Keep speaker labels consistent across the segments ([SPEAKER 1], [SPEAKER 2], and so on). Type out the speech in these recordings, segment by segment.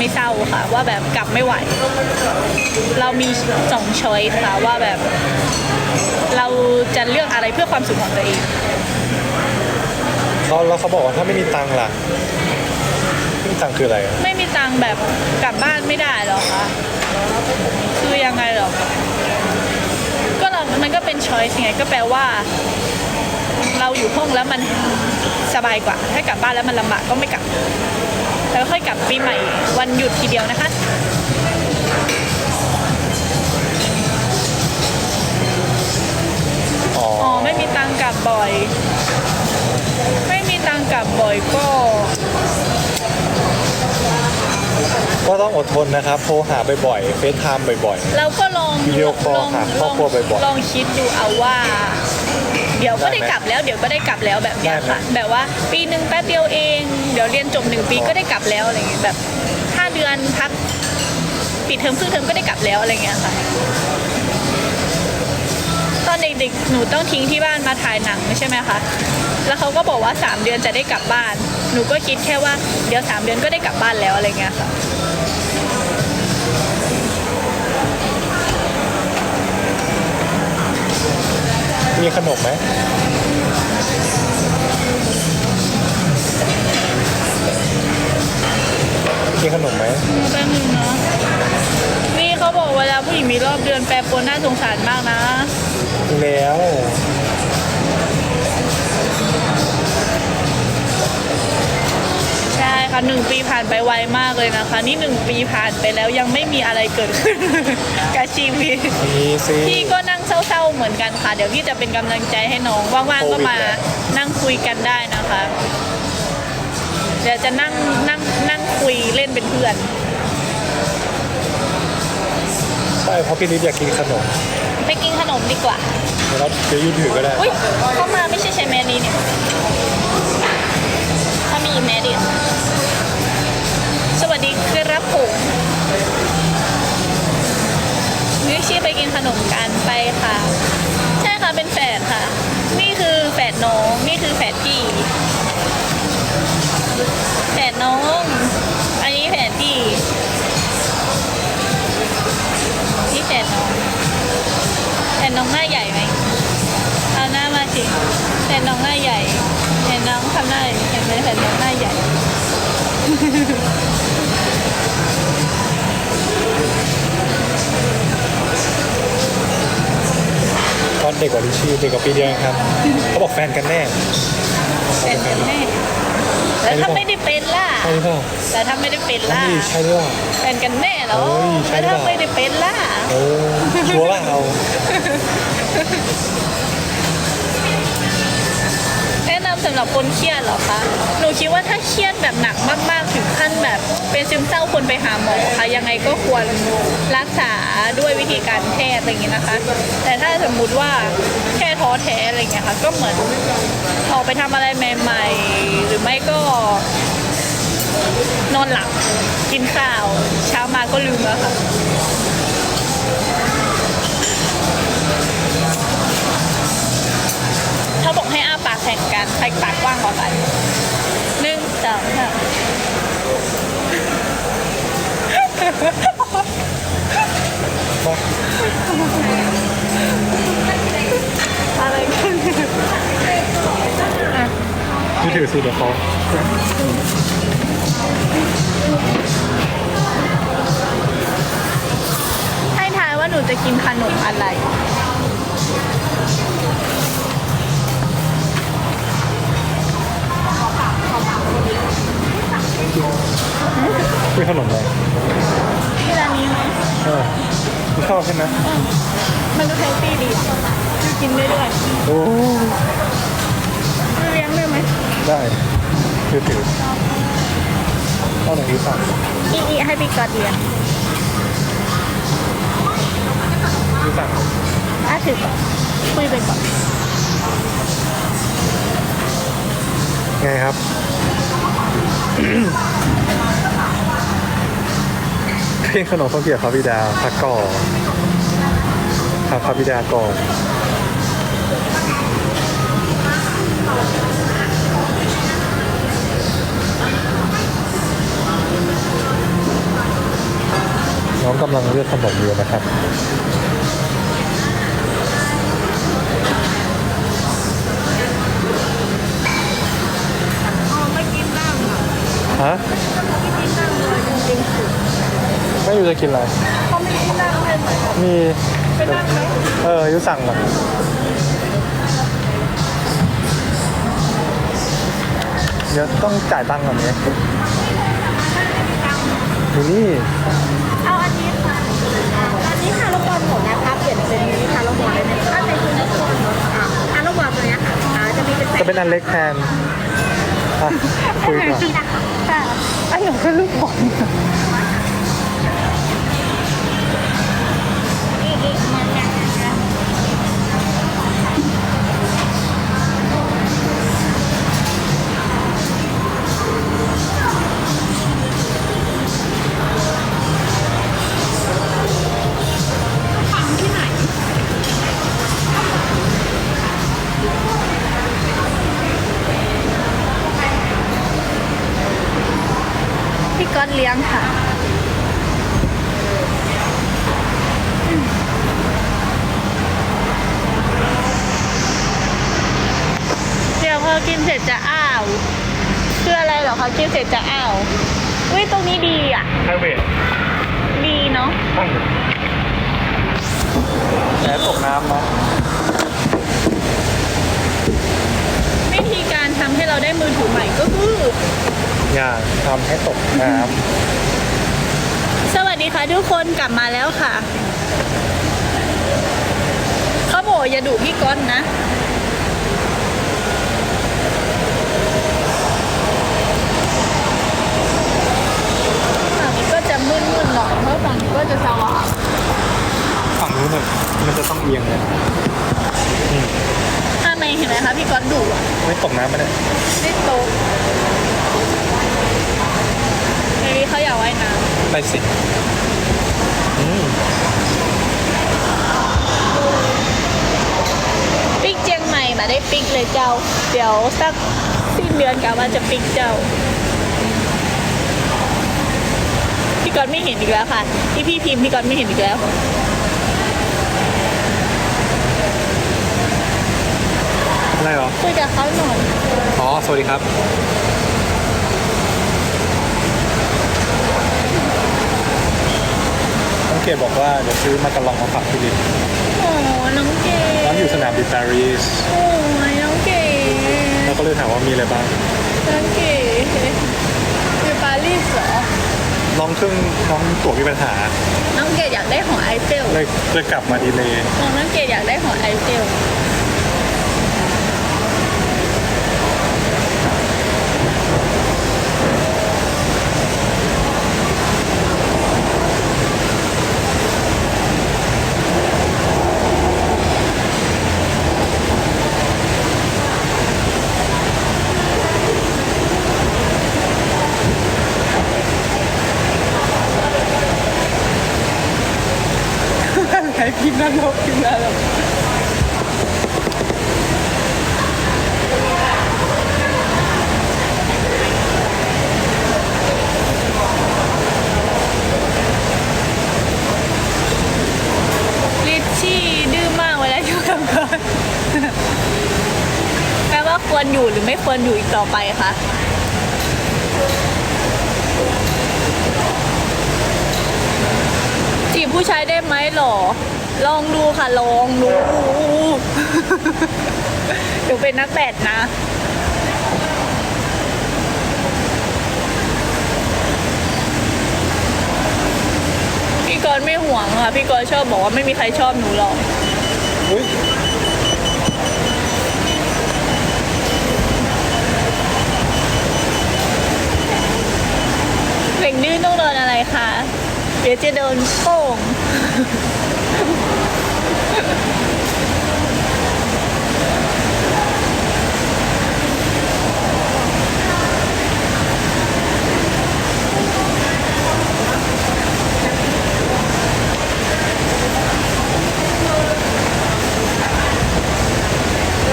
[SPEAKER 1] ไม่เศร้าค่ะ ว่าแบบกลับไม่ไหว เรามีสองช้อยค่ะว่าแบบ เราจะเลือกอะไรเพื่อความสุขของตัวเอง
[SPEAKER 2] แล้วแล้วเขาบอกว่าถ้าไม่มีตังค์ล่ะไม่มีตังค์คืออะไรอะ
[SPEAKER 1] ไม่มีตังค์แบบกลับบ้านไม่ได้หรอคะคือยังไงหรอก็เรา มันก็เป็นช้อยส์ไงก็แปลว่า เราอยู่ห้องแล้วมันสบายกว่า ถ้ากลับบ้านแล้วมันลำบากก็ไม่กลับ แล้วค่อยกลับปีใหม่วันหยุดทีเดียวนะคะ
[SPEAKER 2] อ๋อ
[SPEAKER 1] อ๋อไม่มีตังค์กลับบ่อย ไม่มีตังค์กลับบ่อยก็
[SPEAKER 2] ก็ต้องอดทนนะครับ โทรหาบ่อยๆเฟซไทม์บ่อย
[SPEAKER 1] เราก็ลอง
[SPEAKER 2] วิดีโอคอล
[SPEAKER 1] ลอง
[SPEAKER 2] หาครอบครัวบ่อยๆ
[SPEAKER 1] ลองคิดดูเอาว่า เดี๋ยวก็ได้กลับแล้วเดี๋ยวก็ได้กลับแล้วแบบเนี้ยค่ะ แบบว่าปีหนึ่งแป๊บเดียวเอง เดี๋ยวเรียนจบหนึ่งปีก็ได้กลับแล้วอะไรเงี้ยแบบห้าเดือนพักปิดเทอมครึ่งเทอมก็ได้กลับแล้วอะไรเงี้ยค่ะ ตอนเด็กๆหนูต้องทิ้งที่บ้านมาถ่ายหนังใช่ไหมคะแล้วเขาก็บอกว่า 3 เดือนจะได้กลับบ้าน หนูก็คิดแค่ว่าเดี๋ยว 3 เดือนก็ได้กลับบ้านแล้วอะไรเงี้ยค่ะ
[SPEAKER 2] มีขนมไหมมีขนมไหม
[SPEAKER 1] แป๊บนึงนะนี่เขาบอกเวลาผู้หญิงมีรอบเดือนแปรปรวนน่าสงสารมากนะ
[SPEAKER 2] แล้ว
[SPEAKER 1] หนึ่งปีผ่านไปไวมากเลยนะคะ นี่หนึ่งปีผ่านไปแล้วยังไม่มีอะไรเกิดขึ้น กับชีวิต
[SPEAKER 2] มีสิ
[SPEAKER 1] พี่ก็นั่งเศร้าๆเหมือนกันค่ะ เดี๋ยวพี่จะเป็นกำลังใจให้น้องว่างๆก็มา
[SPEAKER 2] โควิดแล้ว
[SPEAKER 1] นั่งคุยกันได้นะคะเดี๋ยวจะนั่งนั่งนั่งคุยเล่นเป็นเพื่อน
[SPEAKER 2] ใช่เพราะพี่นิดอยากกินขนม
[SPEAKER 1] ไปกินขนมดีกว่า
[SPEAKER 2] เดี๋ยวเราเดี๋ยวยืนถือก็ได้
[SPEAKER 1] อุ้ยเข้ามาไม่ใช่ใช้แมสนี้เนี่ยถ้ามีอีก แมสดิสวัสดีครับผมวิชี่ไปกินขนมกันไปค่ะ ใช่ค่ะเป็นแฝดค่ะ นี่คือแฝดน้องนี่คือแฝดพี่แฝดน้อง อันนี้แฝดพี่นี่แฝดน้องแฝดน้องหน้าใหญ่ไหม เด็
[SPEAKER 2] กกว่าลิชี่เด็กกว่าปีเดียวเองครับเขาบอกแฟนกันแน่
[SPEAKER 1] เป็นกันแน่แล้วถ้าไม่ได้เป็นล่ะ
[SPEAKER 2] ใช่หรือเปล่า
[SPEAKER 1] แล้วถ้าไม่ได้เป็นล่ะ
[SPEAKER 2] นี่ใช่หรือเปล่า
[SPEAKER 1] เป็นกันแน่เหรอ
[SPEAKER 2] เฮ้ยใช่
[SPEAKER 1] แล้ว
[SPEAKER 2] หรือเปล่า
[SPEAKER 1] ถ้าไม่ได้เป็นล่ะ
[SPEAKER 2] โอ้ชัวร์ว่าเอาำ
[SPEAKER 1] สำหรับคนเครียดเหรอคะ หนูคิดว่าถ้าเครียดแบบหนักมากๆถึงขั้นแบบ เป็นซึมเศร้าควรไปหาหมอค่ะ ยังไงก็ควรรักษาด้วยวิธีการแพทย์อะไรอย่างงี้นะคะ แต่ถ้าสมมุติว่าแค่ท้อแท้อะไรอย่างเงี้ยค่ะ ก็เหมือนออกไปทำอะไรใหม่ ๆ หรือไม่ก็ นอนหลับกินข้าว เช้ามาก็ลืมแล้วค่ะ เขาบอกให้อ้าปากแข่งกัน ใครปากกว้างกว่ากันหนึ่งสองสาม
[SPEAKER 2] มา
[SPEAKER 1] อะไรกัน
[SPEAKER 2] นี่ถือสิเดี๋ยวเขา
[SPEAKER 1] ให้ทายว่าหนูจะกินขนมอะไร
[SPEAKER 2] เป็นขนมอะไร
[SPEAKER 1] ที่ร้านนี้ไหม
[SPEAKER 2] เออคุณชอบใช่ไหม
[SPEAKER 1] มันก็เฮลตี้ดีอะคือกินได้ด้วย
[SPEAKER 2] โอ้
[SPEAKER 1] เลี้ยงได้ไหม
[SPEAKER 2] ได้ถือถือเอาหนังดีสั่ง
[SPEAKER 1] อีอีให้พี่กอดเลี้ยง
[SPEAKER 2] ดีสั่ง
[SPEAKER 1] อะถือก่อนคุยไปก่อน
[SPEAKER 2] ไงครับ เพลงขนมข้าวเกี๊ยวพระบิดาพักก่อนพระพระบิดาก่อนน้องกำลังเลือกขนมอยู่นะครับ ฮะ
[SPEAKER 1] ไม่กินบ้างเลยจริงๆ
[SPEAKER 2] ไม่อยู่จะกินอะไร
[SPEAKER 1] เขาไม่กินบ้างเลยเหมือนกัน
[SPEAKER 2] มี
[SPEAKER 1] ไปนั่งไหม
[SPEAKER 2] เออยุสั่งก่อนเดี๋ยวต้องจ่ายตังค์ก่อนนี้ดูนี่
[SPEAKER 1] เอาอันนี้ค่ะ
[SPEAKER 3] อันนี้ฮาโลบอลหมดนะคะเปลี่ยนเป็นมินิฮาโลบอลได้ไหมถ้าเป็นคุณทุกคนอะฮาโลบอลตัวเนี้ยค่ะอ่าจะมีเป็นแส
[SPEAKER 2] จะเป็นอันเล็กแทนอะคุยก่อน
[SPEAKER 3] ที่นะค
[SPEAKER 1] เลี้ยงค่ะ เดี๋ยวพอกินเสร็จจะอ้าวคืออะไรเหรอคะกินเสร็จจะอ้าวอุ้ยตรงนี้ดีอะ
[SPEAKER 2] ไฮเวท
[SPEAKER 1] ดีเนาะ
[SPEAKER 2] แหมตกน้ำนะ
[SPEAKER 1] วิธีการ ทำให้เราได้มือถือใหม่ก็คือ
[SPEAKER 2] อย่าทำให้ตกน้
[SPEAKER 1] สวัสดีค่ะทุกคนกลับมาแล้วค่ะเขาบอกอย่าดุพี่ก้อนนะ ฝั่งนี้ก็จะมืดๆหน่อยเพราะฝั่งนี้ก็จะสว่างำ
[SPEAKER 2] ฝั่งนู้นน่ะมันจะต้องเอียงเลย
[SPEAKER 1] ถ้า ไม่เห็นไหมคะพี่ก้อนดุอะ
[SPEAKER 2] ไม่ตกน้ำไม่ได้
[SPEAKER 1] ไม่โตะเฮ้ยเขาอยากว่ายน้
[SPEAKER 2] ไปสิอืมำ
[SPEAKER 1] ปิกเจียงใหม่มาได้ปิกเลยเจ้า เดี๋ยวสักสิ้นเดือนกะว่าจะปิกเจ้า พี่ก๊อตไม่เห็นอีกแล้วค่ะที่พี่พิมพ์พี่ก๊อตไม่เห็นอีกแล้ว
[SPEAKER 2] อะไรเหรอ
[SPEAKER 1] คุยกับเขาหน่อย
[SPEAKER 2] อ๋อ สวัสดีครับ น้องเกดบอกว่าเดี๋ยวซื้อมากระลองมาฝากพี่ลิน
[SPEAKER 1] โอ้น้องเก๋
[SPEAKER 2] น้องอยู่สนามบินปารีส
[SPEAKER 1] โอ้ยน้องเก๋
[SPEAKER 2] แล้วก็เลยถามว่ามีอะไรบ้าง
[SPEAKER 1] น้องเก๋อยู่ปารีสเหรอ
[SPEAKER 2] น้องเครื่องน้องตั๋วมีปัญหา
[SPEAKER 1] น้องเก๋อยากได้หอไอเฟล
[SPEAKER 2] เลยเลยกลับมาดีเลย
[SPEAKER 1] น้องน้องเก๋อยากได้หอไอเฟล
[SPEAKER 2] ใครพิมพ์นั่นลบพิมพ์นั่นลบ
[SPEAKER 1] ลิชชี่ดื้อมากเวลาอยู่กับเพื่อนแปลว่าควรอยู่หรือไม่ควรอยู่อีกต่อไปคะจีบผู้ชายได้ไหมหรอ ลองดูค่ะ ลองดูเดี๋ยวเป็นนักแบดนะ พี่กรณ์ไม่ห่วงค่ะ พี่กรณ์ชอบบอกว่าไม่มีใครชอบหนูหรอก
[SPEAKER 2] อุ้ย
[SPEAKER 1] เด็กดื้อต้องโดนอะไรคะ เดี๋ยวจะโดนโป้ง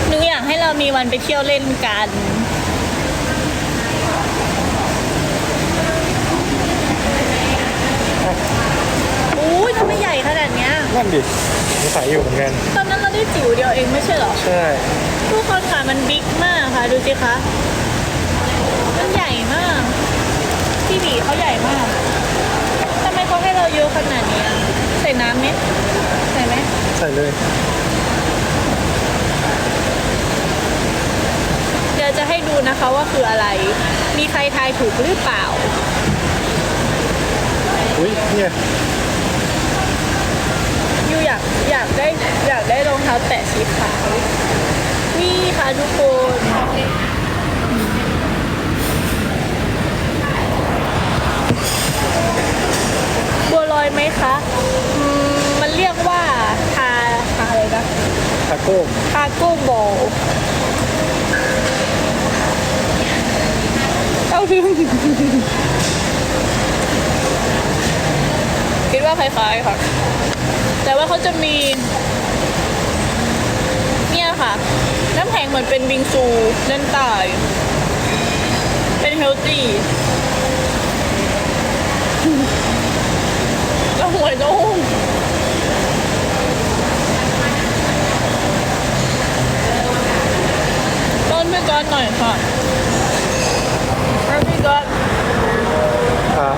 [SPEAKER 1] หนูอยากให้เรามี วันไปเที่ยวเล่นกัน
[SPEAKER 2] นั่นดิสงสัยอยู่เหมือนกัน
[SPEAKER 1] ตอนนั้นเราได้จิ๋วเดียวเองไม่ใช่เหรอ
[SPEAKER 2] ใช่
[SPEAKER 1] ทุกคนค่ะมันบิ๊กมากค่ะ ดูสิคะ มันใหญ่มาก พี่บีเขาใหญ่มากทำไมเขาให้เราเยอะขนาดนี้อะใส่น้ำไหมใส่ไหม
[SPEAKER 2] ใส่เลย
[SPEAKER 1] เดี๋ยว จะให้ดูนะคะว่าคืออะไร มีใครทายถูกหรือเปล่า
[SPEAKER 2] อุ้ยเนี่ย
[SPEAKER 1] ยูอยากอยากได้อยากได้รองเท้าแตะสีขาว นี่ค่ะทุกคน บัวลอยไหมคะอืมมันเรียกว่าทาทาอะไรนะ
[SPEAKER 2] ทาโก้
[SPEAKER 1] ทาโก้บอลเอาถึง คิดว่าคล้ายๆค่ะ แต่ว่าเขาจะมี เนี่ยค่ะ น้ำแข็งเหมือนเป็นบิงซูเล่นตาย เป็นเฮลตี้แล้วหัวนุ่มต้นพี่ก๊อตหน่อยค่ะแล้วพี่ก๊อต
[SPEAKER 2] ครับ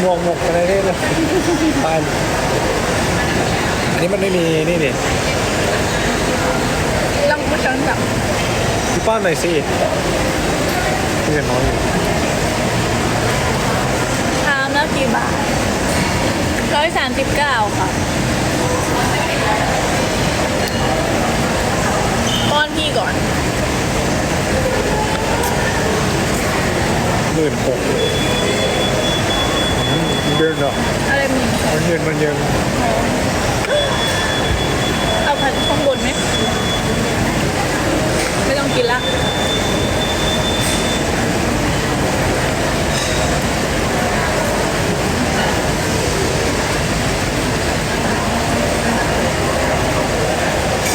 [SPEAKER 2] หมวกหมวกอะไรเนี่ยเลยปานอันนี้ มันไม่มีนี่นี่
[SPEAKER 1] ลองผู้ชมกับ
[SPEAKER 2] พี่ป้อนหน่อยสิพี่เป็นน้องอยู่
[SPEAKER 1] ชามละกี่บาทร้อยสามสิบเก้าค่ะป้อนพี่ก่อน
[SPEAKER 2] หมื่นหกเดินเหรอ
[SPEAKER 1] อะไรมึง
[SPEAKER 2] มันเย็นมันเย็น
[SPEAKER 1] เอาผัดข้างบนไหม ไม่ต้องกินละ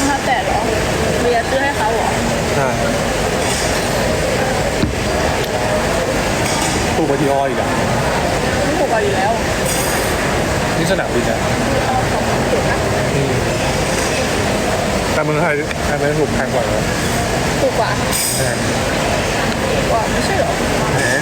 [SPEAKER 1] ถ้าแต่เหรอเบียร์ซื้อให้เขาเหรอ
[SPEAKER 2] ใช่ถูกกว่าที่อ้อยอีกอะ
[SPEAKER 1] ไม่ถูกกว่าอยู่แล้ว
[SPEAKER 2] นี่สนามบินอะ
[SPEAKER 1] เอาของถูกนะ
[SPEAKER 2] อืมแต่เมืองไทยอันนั้นถูกแพงกว่าเหรอ
[SPEAKER 1] ถูกกว่า
[SPEAKER 2] แพง
[SPEAKER 1] ถูกกว่าไม่ใช่เหรอ
[SPEAKER 2] แพง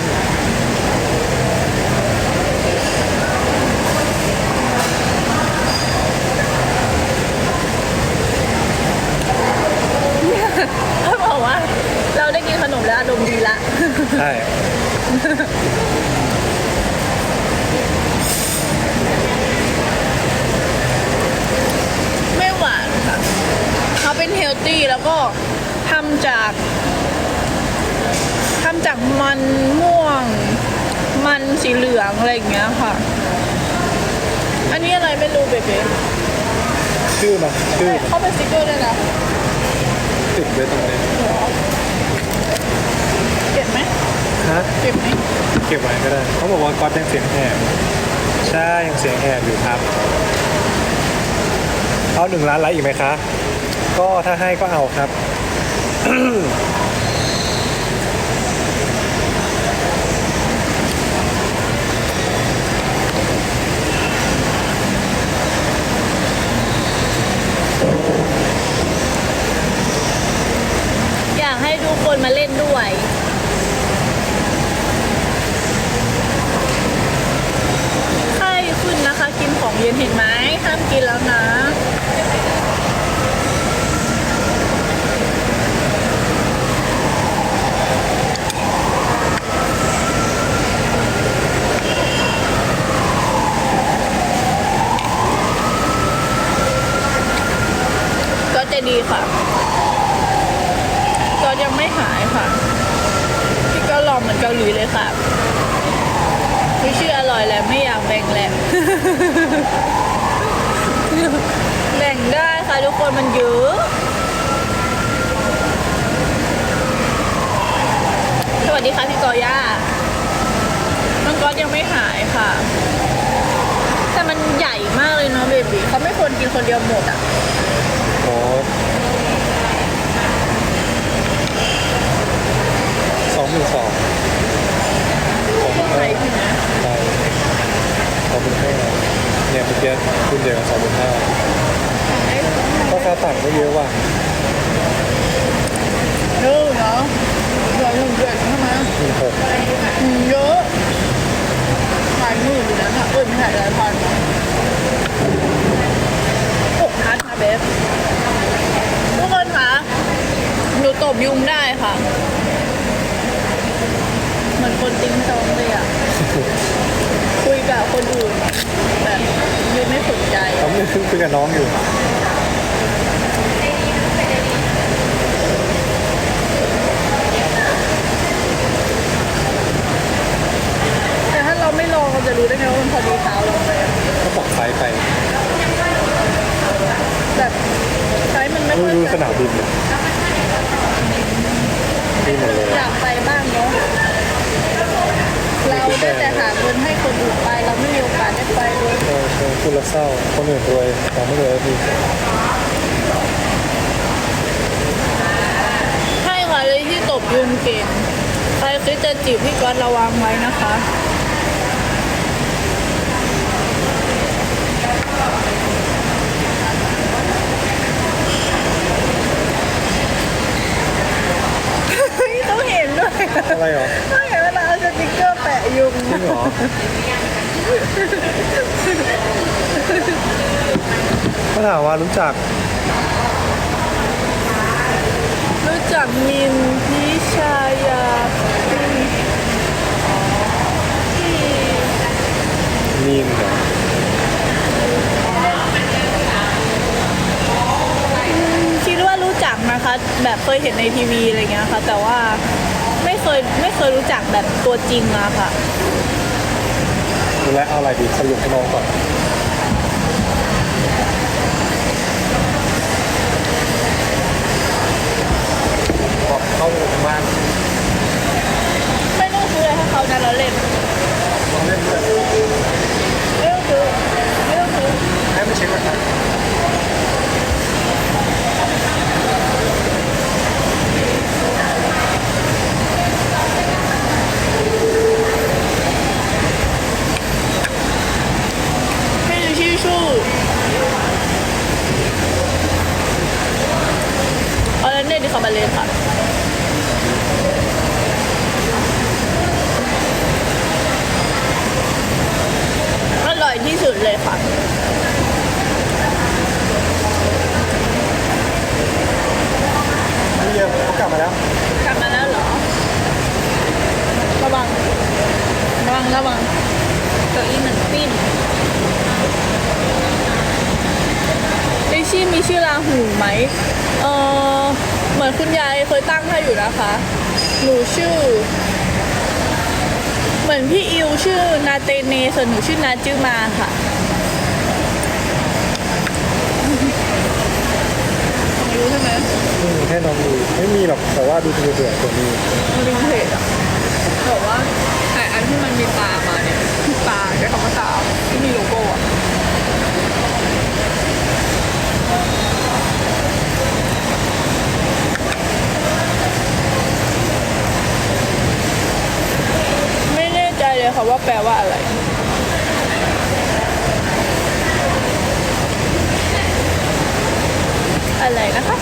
[SPEAKER 1] เขาบอกว่า เราได้กินขนมแล้วอารมณ์ดีละ
[SPEAKER 2] ใช่
[SPEAKER 1] ไม่หวานค่ะ เขาเป็นเฮลตี้แล้วก็ทำจากทำจากมันม่วง มันสีเหลือ งอะไรอย่างเงี้ยค่ะ อันนี้อะไรไม่รู้เบเบ้
[SPEAKER 2] ชื่อมันชื่อ
[SPEAKER 1] เขาเป็นสติกเกอร์ด้วยนะ
[SPEAKER 2] ติดไว้ตรงนี้
[SPEAKER 1] เก็บไหม
[SPEAKER 2] ฮะ
[SPEAKER 1] เก็บไหม
[SPEAKER 2] เก็บไว้ก็ได้เขาบอกว่าก๊อตยังเสียงแหบใช่ยังเสียงแหบอยู่ครับ เอาหนึ่งล้านไลค์อีกไหมคะ ก็ถ้าให้ก็เอาครับ
[SPEAKER 1] อยากให้ทุก คนมาเล่นด้วย ก็ยังไม่หายค่ะ แต่มันใหญ่มากเลยเนาะเบบีเขาไม่ควรกินคนเดียวหมดอะโอ้สองหมื่นสองสองหนใช่สองหมื่นห้าเนี่ยเมื่อกี้คุณเดียวสองหมื่นห้าราคาต่างไม่เยอะว่ะเยอะเหรอเราหนึ่งเดือนใช่ไหมหนึ่งหกเยอะ ลายมืออยู่นั้นอะเอิยไม่ใช่ลายพันหกพันค่ะเบส
[SPEAKER 2] ทุกคนคะหนูตบยุงได้
[SPEAKER 1] ค่ะ เหมือนคนติ้งจองเลยอะ คุยกับคนอื่นแต่ยืงไม่สนใจ
[SPEAKER 2] เขาไม่คุยกับน้องอยู่
[SPEAKER 1] ดูค่อย
[SPEAKER 2] ดูส
[SPEAKER 1] จะ
[SPEAKER 2] นามบินเนี่ยดีหมดเลย
[SPEAKER 1] อยากไปบ้างเนาะเราได้แต่หาเงินให้คนอื่นไป เราไม่มีโอกาสได้ไปเลย
[SPEAKER 2] เออเออคุณละเศร้าคนอื่นรวยแต่ไม่รวยดี
[SPEAKER 1] ใช่ค่ะเลยที่ตบยุงเก่งใครคิดจะจีบพี่ก๊อตระวังไว้นะคะ ต้องเห็นด้วย
[SPEAKER 2] อะไรเหรอ
[SPEAKER 1] ต้องเห็นเวลาเอาสติ๊กเกอร์แปะยุง
[SPEAKER 2] จริงเหรอเขาถามว่ารู้จัก
[SPEAKER 1] รู้จักมินพิชายาที่
[SPEAKER 2] มีนเหรอ
[SPEAKER 1] คิดว่ารู้จักนะคะ แบบเคยเห็นในทีวีอะไรเงี้ยค่ะ แต่ว่าไม่ เคยไม่เคยรู้จักแบบตัวจริงอะค่ะ
[SPEAKER 2] ดูแลวเอาอะไรดีสรุปให้น้องก่อนบอกเข้าบ้าน
[SPEAKER 1] ไม่ต้องซื้ออะไรให้เขานะเราเล่น
[SPEAKER 2] ลองเล่นด้วย
[SPEAKER 1] ไม่ต้องซื้อไม่ต้องซื้อ
[SPEAKER 2] ให้ไม่เช็คราคา
[SPEAKER 1] ให้ดูชื่อชู่เอาแล้วเนี่ยดิคาบาเลนค่ะ อร่อยที่สุดเลยค่ะ
[SPEAKER 2] พี่เยี่ยมเขากลับมาแล้ว
[SPEAKER 1] กลับมาแล้วเหรอ ระวัง ระวัง ระวังเก้าอี้มันปิ้นไอชี่มีชื่อราหูไหม เออเหมือนคุณยายเคยตั้งให้อยู่นะคะ หนูชื่อ เหมือนพี่อิว ชื่อนาเตเนส่วนหนูชื่อนาจื้อมาค่ะ ของยูใช่ไหม
[SPEAKER 2] อืมให้น้องดูไม่มีหรอกแต่ว่าดูเบื่อๆตัวนี้
[SPEAKER 1] ลิงเพจอะบอกว่าแต่อันที่มันมีตามาเนี่ยตาใช้คำว่าตาที่มีโลโก้อะไม่แน่ใจเลย ค่ะว่าแปลว่าอะไรอะไรนะคะ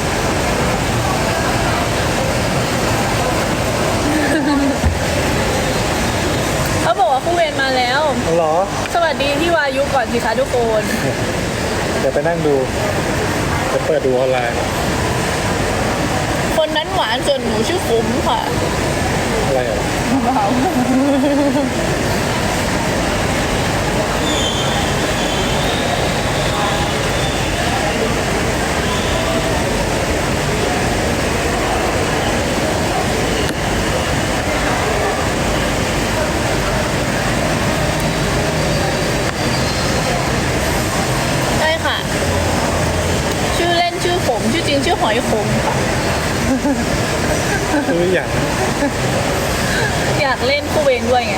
[SPEAKER 1] เขาบอกว่าคู่เวรมาแล้ว
[SPEAKER 2] เอาเหรอ
[SPEAKER 1] สวัสดีพี่วายุก่อนสิคะทุกคน
[SPEAKER 2] เดี๋ยวไปนั่งดู จะเปิดดูออนไลน์
[SPEAKER 1] คนนั้นหวานส่วนหนูชื่อขมค่ะ
[SPEAKER 2] อะไรเหรอ
[SPEAKER 1] ใช่ค่ะ ชื่อเล่นชื่อขมชื่อจริงชื่อหอยขมค่ะ
[SPEAKER 2] คืออย่าง
[SPEAKER 1] อยากเล่นคู่เวรด้วยไง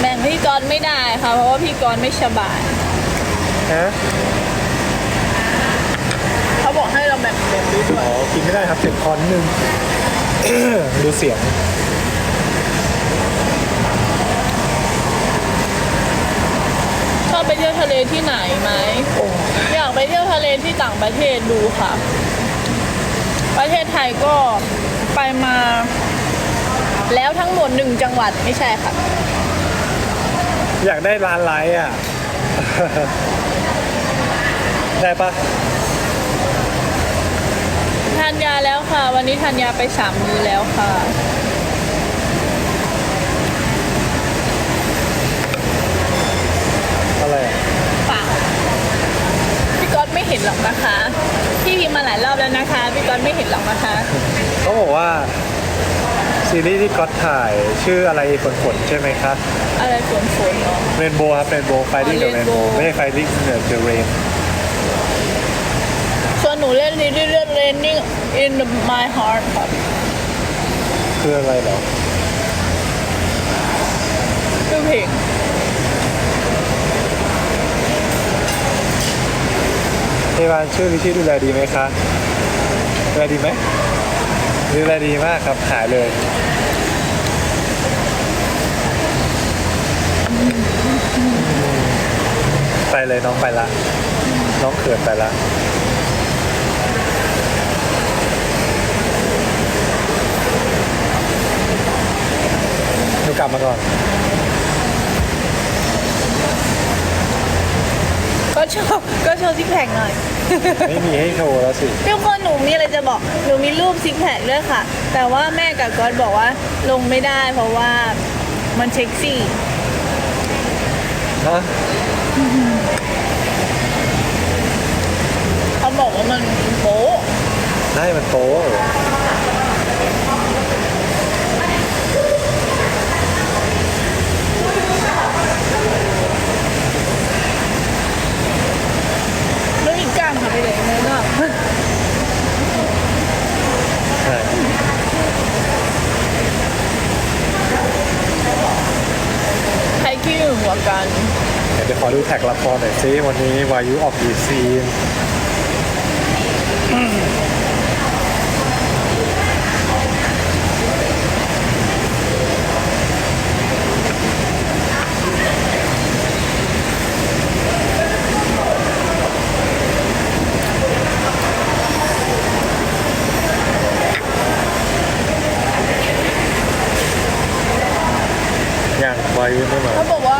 [SPEAKER 1] แบ่งพี่กรณ์ไม่ได้ค่ะ เพราะว่าพี่กรณ์ไม่สบาย
[SPEAKER 2] ฮะ
[SPEAKER 1] เขาบอกให้เราแบ่งแบ่งด้วย
[SPEAKER 2] อ๋อกินไม่ได้ครับเจ็บคอนิดนึง ดูเสียง
[SPEAKER 1] ชอบไปเที่ยวทะเลที่ไหนไหม อยากไปเที่ยวทะเลที่ต่างประเทศดูค่ะ ประเทศไทยก็ไปมาแล้วทั้งหมดหนึ่งจังหวัดไม่ใช่ค่ะ
[SPEAKER 2] อยากได้ร้านไลท์อะ ได้ปะ
[SPEAKER 1] ทานยาแล้วค่ะ วันนี้ทานยาไปสามมือแล้วค่ะ
[SPEAKER 2] อะไรอะ
[SPEAKER 1] เปล่าพี่ก๊อตไม่เห็นหรอกนะคะ พี่พิมพ์มาหลายรอบแล้วนะคะ พี่ก๊อตไม่เห็นหรอกนะคะ
[SPEAKER 2] เขาบอกว่า ซีรีส์ที่ก๊อตถ่ายชื่ออะไรฝนฝนๆใช่ไหมครับ
[SPEAKER 1] อะไรฝนฝนๆเนาะ
[SPEAKER 2] เรนโบว์ครับเรนโบว์ไฟดิ้งเดอะเรนโบ
[SPEAKER 1] Rainbow
[SPEAKER 2] ว์ไม่ใช่ไฟดิ้งเดอะเรน
[SPEAKER 1] ส่วน หนูเล่นเรื่องเรื่อง Raining in my heart ครับ
[SPEAKER 2] คืออะไรเหรอ
[SPEAKER 1] คือเพลง
[SPEAKER 2] พยาบาลชื่อลิชี่ดูแลดีไหมคะดูแลดีไหมดูแลดีมากครับหายเลย ไปเลยน้องไปละ น้องเขินไปละ กลับมาก่อน
[SPEAKER 1] ก็ชอบก็โชว์ซิกแพคหน่อย
[SPEAKER 2] ไม่มีให้โชว์แล้วสิ
[SPEAKER 1] ทุกคนหนูมีอะไรจะบอก หนูมีรูปซิกแพคด้วยค่ะ แต่ว่าแม่กับก๊อตบอกว่าลงไม่ได้เพราะว่ามันเซ็กซี่
[SPEAKER 2] ฮะ
[SPEAKER 1] เขาบอกว่ามันโป๊ะ
[SPEAKER 2] ได้มันโต
[SPEAKER 1] แล้ว ไปเลยนั่นก็
[SPEAKER 2] ใช่
[SPEAKER 1] ใครคิวหัวกัน
[SPEAKER 2] เดี๋ยวขอดูแท็กละครหน่อยซิวันนี้วายุออกกี่ซีน ยังวายุไม่มา
[SPEAKER 1] เขาบอกว่า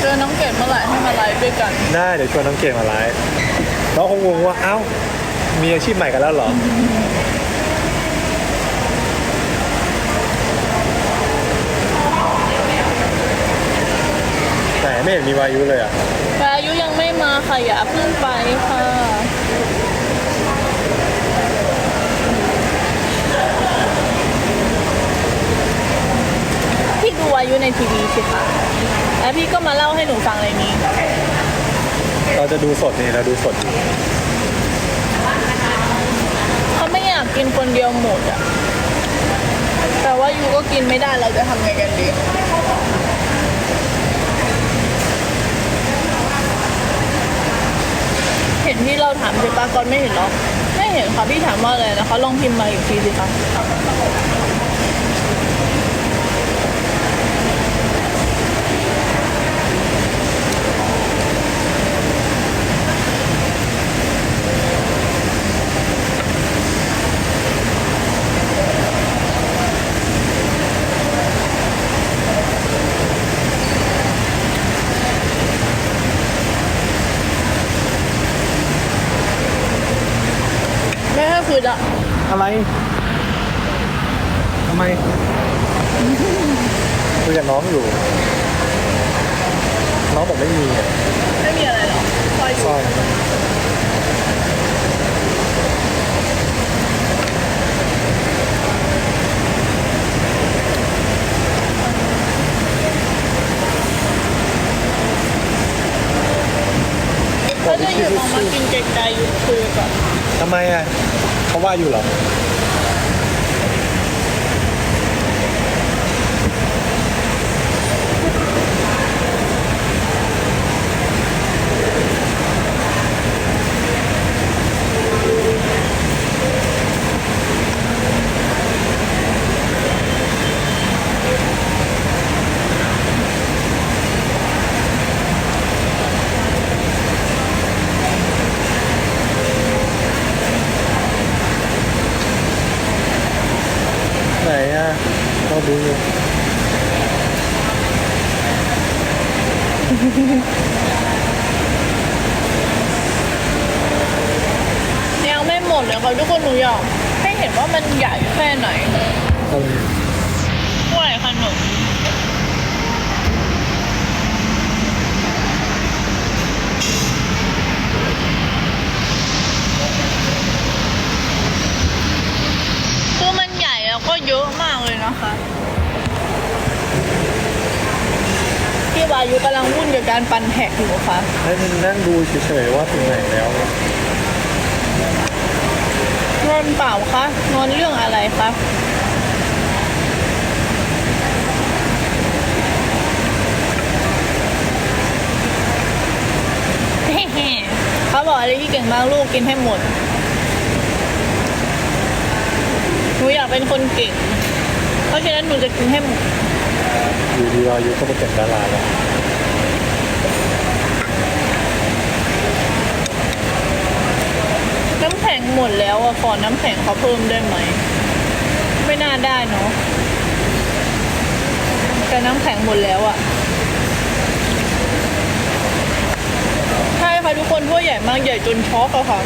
[SPEAKER 1] เจอน้องเกดเมื่อไหร่ให้มาไลฟ์ด้วยกัน
[SPEAKER 2] ได้ เดี๋ยวชวนน้องเกมมาไลฟ์น้องคงงงว่าเอ้ามีอาชีพใหม่กันแล้วเหรอแต่ไม่เห็นมีวายุเลยอะ
[SPEAKER 1] แต่อายุยังไม่มาค่ะอย่าเพิ่งไปค่ะ พี่ดูอายุในทีวีสิคะแล้วพี่ก็มาเล่าให้หนูฟังในนี้
[SPEAKER 2] เราจะดูสดนี่เราดูสดอยู่
[SPEAKER 1] เขาไม่อยากกินคนเดียวหมดอะแต่ว่ายูก็กินไม่ได้เราจะทำไงกันดีเห็นที่เราถามใช่ปะก่อนไม่เห็นหรอ ไม่เห็นค่ะพี่ถามว่าอะไรนะคะลองพิมพ์มาอีกทีสิคะ ไม่ให้คืออะ
[SPEAKER 2] อะไรทำไมคุยกับน้องอยู่ น้องบอกไม่มีอะ
[SPEAKER 1] ไม่มีอะไรหรอกคอย
[SPEAKER 2] สร้อย
[SPEAKER 1] เขาจะหยุดออกมากินไกลๆอยู่คุยก่อน
[SPEAKER 2] ทำไมอะ เขาว่าอยู่เหรอ
[SPEAKER 1] กับการปั่นแท็กอยู่ค่ะ
[SPEAKER 2] ให้มันนั่งดูเฉยๆว่าถึงไหนแล้ว
[SPEAKER 1] นอนเปล่าคะนอนเรื่องอะไรคะเฮ้ๆเขาบอกอะไรที่เก่งมากลูกกินให้หมดหนูอยากเป็นคนเก่ง เพราะฉะนั้นหนูจะกินให้หมด
[SPEAKER 2] อยู่ดีวายุก็มาเป็นดาราแล้ว
[SPEAKER 1] น้ำแข็ งหมดแล้วอะขอน้ำแข็งเขาเพิ่มได้ไหม ไม่น่าได้เนาะแต่น้ำแข็งหมดแล้วอะใช่ค่ะทุกคนถ้วยใหญ่มากใหญ่จนช็อกอะค่ะ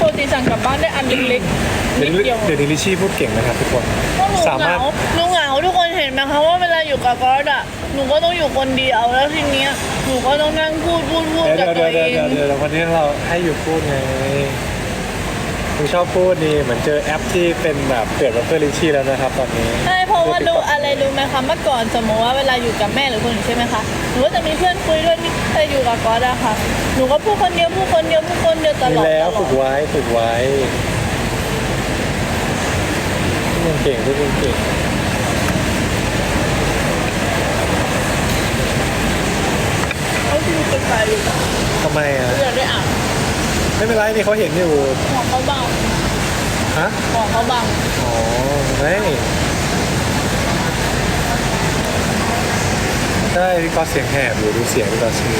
[SPEAKER 1] ปกติสั่งกลับบ้านได้อันเล็กๆ
[SPEAKER 2] เดี๋
[SPEAKER 1] นิ
[SPEAKER 2] ยว
[SPEAKER 1] ดเดียว
[SPEAKER 2] เดี๋ยวนี้ลิชชี่พูดเก่งนะครับทุกคน
[SPEAKER 1] เพราะหนู
[SPEAKER 2] สา
[SPEAKER 1] เห
[SPEAKER 2] มารถ
[SPEAKER 1] งาหนูเหงาทุกคนเห็นไหมคะว่าเวลาอยู่กับก๊อตอะหนูก็ต้องอยู่คนเดียวแล้วทีเนี้ยหนูก็ต้องนั่งพูดพูดพูด
[SPEAKER 2] เดี๋ยว
[SPEAKER 1] กับ
[SPEAKER 2] เดี๋
[SPEAKER 1] ตั
[SPEAKER 2] ยวว
[SPEAKER 1] เอ
[SPEAKER 2] เดี๋ยว
[SPEAKER 1] ง
[SPEAKER 2] เดี๋ยวเดี๋ยววันนี้เราให้อยู่พูดไง คุณชอบพูดดีเหมือนเจอแอปที่เป็นแบบเปลี่ยนมาเพื่อลิชชี่แล้วนะครับตอนนี้
[SPEAKER 1] ใช่เพราะว่ารู้อะไรรู้ไหมคะเมื่อก่อนสมมติว่าเวลาอยู่กับแม่หรือคนอื่นใช่ไหมคะหนูก็จะมีเพื่อนคุยด้วยนี่เคยอยู่กับก๊อตอะค่ะหนูก็พูดคนเดียวพูดคนเดียวพูดคนเดียวต
[SPEAKER 2] มี
[SPEAKER 1] ลอด
[SPEAKER 2] แล้ว
[SPEAKER 1] ตล
[SPEAKER 2] ฝึ
[SPEAKER 1] อด
[SPEAKER 2] กไว้ฝึกไว้ทุกคนเก่งทุกคนเก่ง
[SPEAKER 1] เขาพูดกันไปอยู่
[SPEAKER 2] ทำไมอะ
[SPEAKER 1] อยากได้อ่าน
[SPEAKER 2] ไม่เป็นไรนี่เขาเห็นอยู่
[SPEAKER 1] ของเขาบ้าง
[SPEAKER 2] ฮะ
[SPEAKER 1] ของเขาบ้าง
[SPEAKER 2] อ๋อไม่ใช่พี่ก็เสียงแหบอยู่ดูเสียงพี่ก็ชื่อ